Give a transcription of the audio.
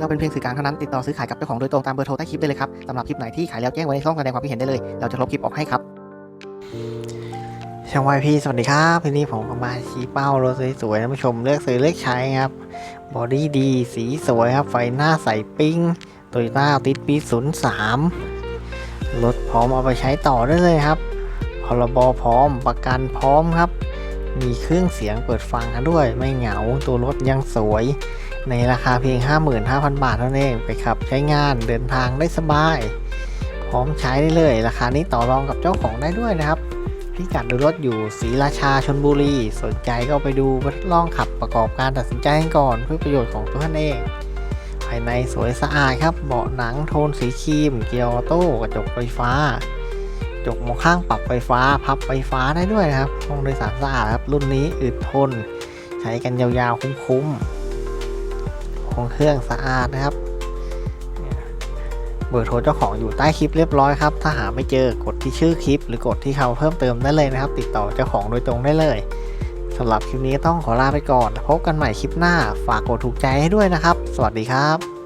เราเป็นเพียงสื่อกลางเท่านั้นติดต่อซื้อขายกับเจ้าของโดยตรงตามเบอร์โทรใต้คลิปได้เลยครับสำหรับคลิปไหนที่ขายแล้วแจ้งไว้ในช่องแสดงความคิดเห็นได้เลย เราจะลบคลิปออกให้ครับช่างวายพี่สวัสดีครับที่นี้ผมก็มาชี้เป้ารถสวยๆท่านผู้ชมเลือกซื้อเลือกใช้ครับบอดี้ดีสีสวยครับไฟหน้าใสปิ้งโตโยต้าติดปี 03รถพร้อมเอาไปใช้ต่อได้เลยครับพรบพร้อมประกันพร้อมครับ มีเครื่องเสียงเปิดฟังกันด้วย ไม่เหงาตัวรถยังสวย ในราคาเพียง 55,000 บาทเท่านั้นเองไปขับใช้งานเดินทางได้สบาย พร้อมใช้ได้เลย ราคานี้ต่อรองกับเจ้าของได้ด้วยนะครับพิกัดดูรถอยู่ศรีราชาชนบุรี สนใจก็ไปดูทดลองขับประกอบการตัดสินใจกันก่อนเพื่อประโยชน์ของตัวท่านเอง ภายในสวยสะอาดครับเบาะหนังโทนสีครีม เกียร์ออโต้กระจกไฟฟ้า จกมองข้างปรับไฟฟ้า พับไฟฟ้าได้ด้วยนะครับห้องโดยสารสะอาดครับ รุ่นนี้อึดทน ใช้กันยาวๆคุ้มๆห้องเครื่องสะอาดนะครับ เบอร์โทรเจ้าของอยู่ใต้คลิปเรียบร้อยครับ ถ้าหาไม่เจอกดที่ชื่อคลิป หรือกดที่เขาเพิ่มเติมได้เลยนะครับ ติดต่อเจ้าของโดยตรงได้เลยสำหรับคลิปนี้ต้องขอลาไปก่อน พบกันใหม่คลิปหน้า ฝากกดถูกใจให้ด้วยนะครับ สวัสดีครับ